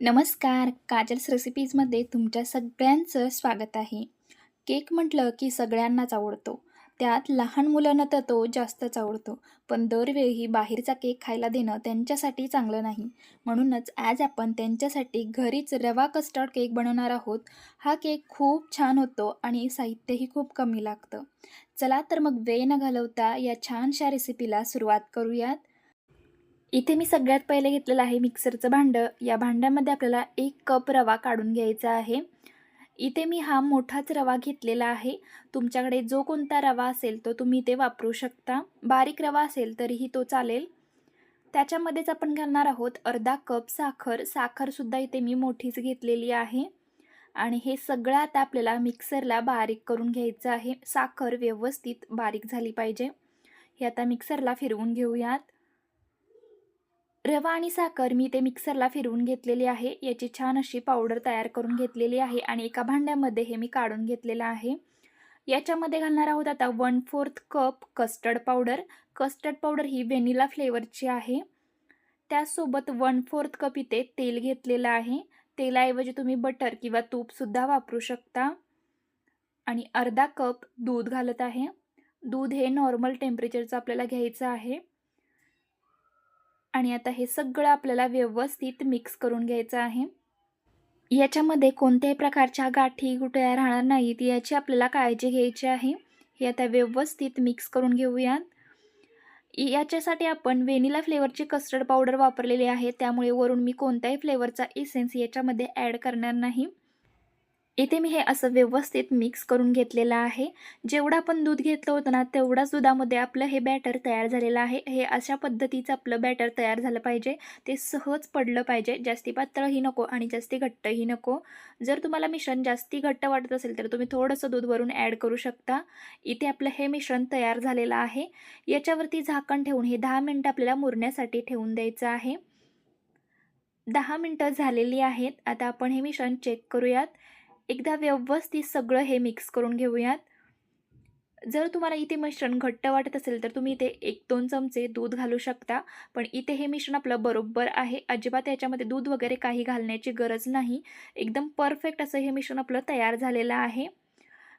नमस्कार काजल्स रेसिपीजमध्ये तुमच्या सगळ्यांचं स्वागत आहे. केक म्हटलं की सगळ्यांनाच आवडतो. त्यात लहान मुलांना तर तो जास्तच आवडतो. पण दरवेळी बाहेरचा केक खायला देणं त्यांच्यासाठी चांगलं नाही. म्हणूनच आज आपण त्यांच्यासाठी घरीच रवा कस्टर्ड केक बनवणार आहोत. हा केक खूप छान होतो आणि साहित्यही खूप कमी लागतं. चला तर मग वेळ न घालवता या छानशा रेसिपीला सुरुवात करूयात. इथे मी सगळ्यात पहिले घेतलेलं आहे मिक्सरचं भांडं. या भांड्यामध्ये आपल्याला एक कप रवा काढून घ्यायचा आहे. इथे मी हा मोठाच रवा घेतलेला आहे. तुमच्याकडे जो कोणता रवा असेल तो तुम्ही इथे वापरू शकता. बारीक रवा असेल तरीही तो चालेल. त्याच्यामध्येच आपण घालणार आहोत अर्धा कप साखर. साखरसुद्धा इथे मी मोठीच घेतलेली आहे. आणि हे सगळं आता आपल्याला मिक्सरला बारीक करून घ्यायचं आहे. साखर व्यवस्थित बारीक झाली पाहिजे. हे आता मिक्सरला फिरवून घेऊयात. रवा आणि साखर मी ते मिक्सरला फिरवून घेतलेली आहे. याची छान अशी पावडर तयार करून घेतलेली आहे आणि एका भांड्यामध्ये हे मी काढून घेतलेलं आहे. याच्यामध्ये घालणार आहोत आता one fourth cup custard powder custard powder ही व्हेनिला फ्लेवरची आहे. त्यासोबत वन फोर्थ कप इथे तेल घेतलेलं आहे. तेलाऐवजी तुम्ही बटर किंवा तूपसुद्धा वापरू शकता. आणि अर्धा कप दूध घालत आहे. दूध हे नॉर्मल टेम्परेचरचं आपल्याला घ्यायचं आहे. आणि आता हे सगळं आपल्याला व्यवस्थित मिक्स करून घ्यायचं आहे. याच्यामध्ये कोणत्याही प्रकारच्या गाठी गुटळ्या राहणार नाहीत याची आपल्याला काळजी घ्यायची आहे. हे आता व्यवस्थित मिक्स करून घेऊयात. याच्यासाठी आपण व्हेनिला फ्लेवरची कस्टर्ड पावडर वापरलेली आहे त्यामुळे वरून मी कोणत्याही फ्लेवरचा इसेन्स याच्यामध्ये ॲड करणार नाही. इथे मी हे असं व्यवस्थित मिक्स करून घेतलेलं आहे. जेवढं आपण दूध घेतलं होतं ना तेवढाच दुधामध्ये आपलं हे बॅटर तयार झालेलं आहे. हे अशा पद्धतीचं आपलं बॅटर तयार झालं पाहिजे. ते सहज पडलं पाहिजे. जास्ती पातळही नको आणि जास्ती घट्टही नको. जर तुम्हाला मिश्रण जास्ती घट्ट वाटत असेल तर तुम्ही थोडंसं दूध वरून ॲड करू शकता. इथे आपलं हे मिश्रण तयार झालेलं आहे. याच्यावरती झाकण ठेवून हे दहा मिनटं आपल्याला मुरण्यासाठी ठेवून द्यायचं आहे. दहा मिनटं झालेली आहेत. आता आपण हे मिश्रण चेक करूयात. एकदा व्यवस्थित सगळं हे मिक्स करून घेऊयात. जर तुम्हाला इथे मिश्रण घट्ट वाटत असेल तर तुम्ही इथे एक दोन चमचे दूध घालू शकता. पण इथे हे मिश्रण आपलं बरोबर आहे. अजिबात याच्यामध्ये दूध वगैरे काही घालण्याची गरज नाही. एकदम परफेक्ट असं हे मिश्रण आपलं तयार झालेलं आहे.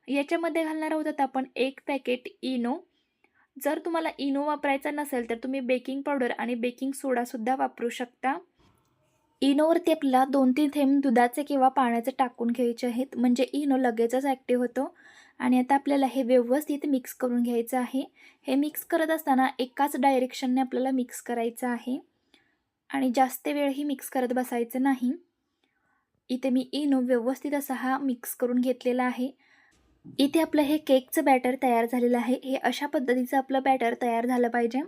याच्यामध्ये घालणार आहोत आता आपण एक पॅकेट इनो. जर तुम्हाला इनो वापरायचा नसेल तर तुम्ही बेकिंग पावडर आणि बेकिंग सोडासुद्धा वापरू शकता. इनोवरती आपल्याला दोन तीन थेंब दुधाचे किंवा पाण्याचे टाकून घ्यायचे आहेत. म्हणजे इनो लगेचच ॲक्टिव्ह होतो. आणि आता आपल्याला हे व्यवस्थित मिक्स करून घ्यायचं आहे. हे मिक्स करत असताना एकाच डायरेक्शनने आपल्याला मिक्स करायचं आहे. आणि जास्त वेळही मिक्स करत बसायचं नाही. इथे मी इनो व्यवस्थित असा हा मिक्स करून घेतलेला आहे. इथे आपलं हे केकचं बॅटर तयार झालेलं आहे. हे अशा पद्धतीचं आपलं बॅटर तयार झालं पाहिजे.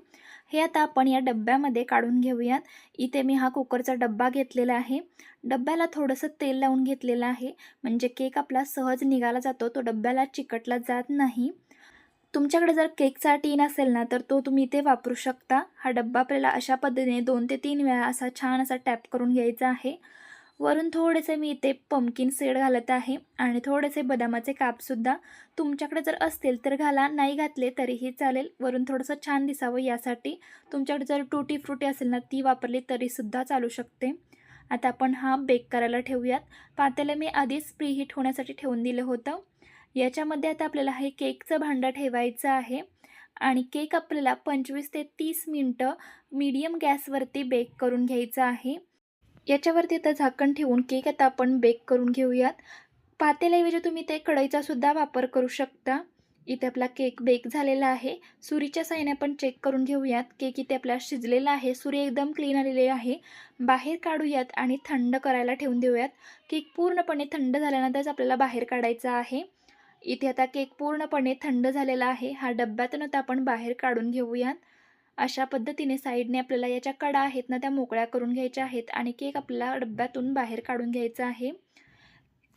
हे आता आपण या डब्यामध्ये काढून घेऊयात. इथे मी हा कुकरचा डब्बा घेतलेला आहे. डब्याला थोडंसं तेल लावून घेतलेलं आहे. म्हणजे केक आपला सहज निघाला जातो. तो डब्याला चिकटला जात नाही. तुमच्याकडे जर केकचा टीन असेल ना तर तो तुम्ही इथे वापरू शकता. हा डब्बा आपल्याला अशा पद्धतीने दोन ते तीन वेळा असा छान असा टॅप करून घ्यायचा आहे. वरून थोडेसे मी इथे पम्किन सीड घालत आहे आणि थोडेसे बदामाचे कापसुद्धा तुमच्याकडे जर असतील तर घाला. नाही घातले तरीही चालेल. वरून थोडंसं छान दिसावं यासाठी. तुमच्याकडे जर टुटी फ्रुटी असेल ना ती वापरली तरीसुद्धा चालू शकते. आता आपण हा बेक करायला ठेवूयात. पातेलं मी आधीच प्रीहीट होण्यासाठी ठेवून दिलं होतं. याच्यामध्ये आता आपल्याला हे केकचं भांडं ठेवायचं आहे. आणि केक आपल्याला पंचवीस ते तीस मिनटं मीडियम गॅसवरती बेक करून घ्यायचं आहे. याच्यावरती आता झाकण ठेवून केक आता आपण बेक करून घेऊयात. पातेल्याऐवजी तुम्ही ते कढईचा सुद्धा वापर करू शकता. इथे आपला केक बेक झालेला आहे. सुरीच्या साईने आपण चेक करून घेऊयात. केक इथे आपला शिजलेला आहे. सुरी एकदम क्लीन आलेली आहे. बाहेर काढूयात आणि थंड करायला ठेवून देऊयात. केक पूर्णपणे थंड झाल्यानंतरच आपल्याला बाहेर काढायचा आहे. इथे आता केक पूर्णपणे थंड झालेला आहे. हा डब्यातून आता आपण बाहेर काढून घेऊयात. अशा पद्धतीने साईडने आपल्याला याच्या कडा आहेत ना त्या मोकळ्या करून घ्यायच्या आहेत. आणि केक आपल्याला डब्यातून बाहेर काढून घ्यायचा आहे.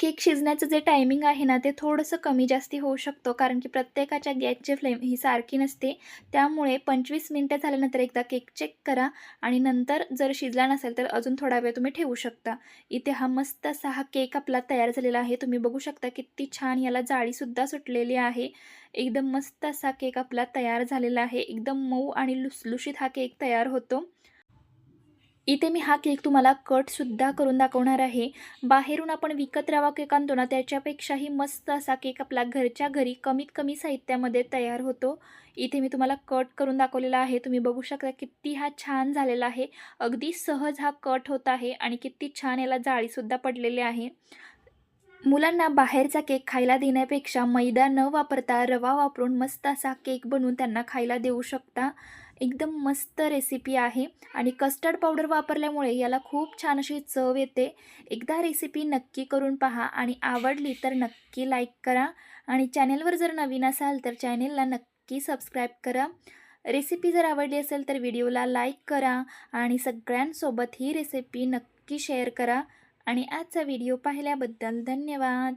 केक शिजण्याचं जे टायमिंग आहे ना ते थोडंसं कमी जास्ती होऊ शकतो. कारण की प्रत्येकाच्या गॅसची फ्लेम ही सारखी नसते. त्यामुळे पंचवीस मिनटं झाल्यानंतर एकदा केक चेक करा आणि नंतर जर शिजला नसेल तर अजून थोडा वेळ तुम्ही ठेवू शकता. इथे हा मस्त असा हा केक आपला तयार झालेला आहे. तुम्ही बघू शकता किती छान याला जाळीसुद्धा सुटलेली आहे. एकदम मस्त असा केक आपला तयार झालेला आहे. एकदम मऊ आणि लुसलुशीत हा केक तयार होतो. इथे मी हा केक तुम्हाला कटसुद्धा करून दाखवणार आहे. बाहेरून आपण विकत रवा केक आणतो ना त्याच्यापेक्षाही मस्त असा केक आपला घरच्या घरी कमीत कमी साहित्यामध्ये तयार होतो. इथे मी तुम्हाला कट करून दाखवलेला आहे. तुम्ही बघू शकता किती हा छान झालेला आहे. अगदी सहज हा कट होत आहे आणि किती छान याला जाळीसुद्धा पडलेली आहे. मुलांना बाहेरचा केक खायला देण्यापेक्षा मैदा न वापरता रवा वापरून मस्त असा केक बनवून त्यांना खायला देऊ शकता. एकदम मस्त रेसिपी आहे. आणि कस्टर्ड पावडर वापरल्यामुळे याला खूप छान अशी चव येते. एकदा रेसिपी नक्की करून पहा आणि आवडली तर नक्की लाईक करा. आणि चॅनेलवर जर नवीन असाल तर चॅनेलला नक्की सबस्क्राईब करा. रेसिपी जर आवडली असेल तर व्हिडिओला लाईक करा. आणि सगळ्यांसोबत ही रेसिपी नक्की शेअर करा. आणि आजचा व्हिडिओ पाहिल्याबद्दल धन्यवाद.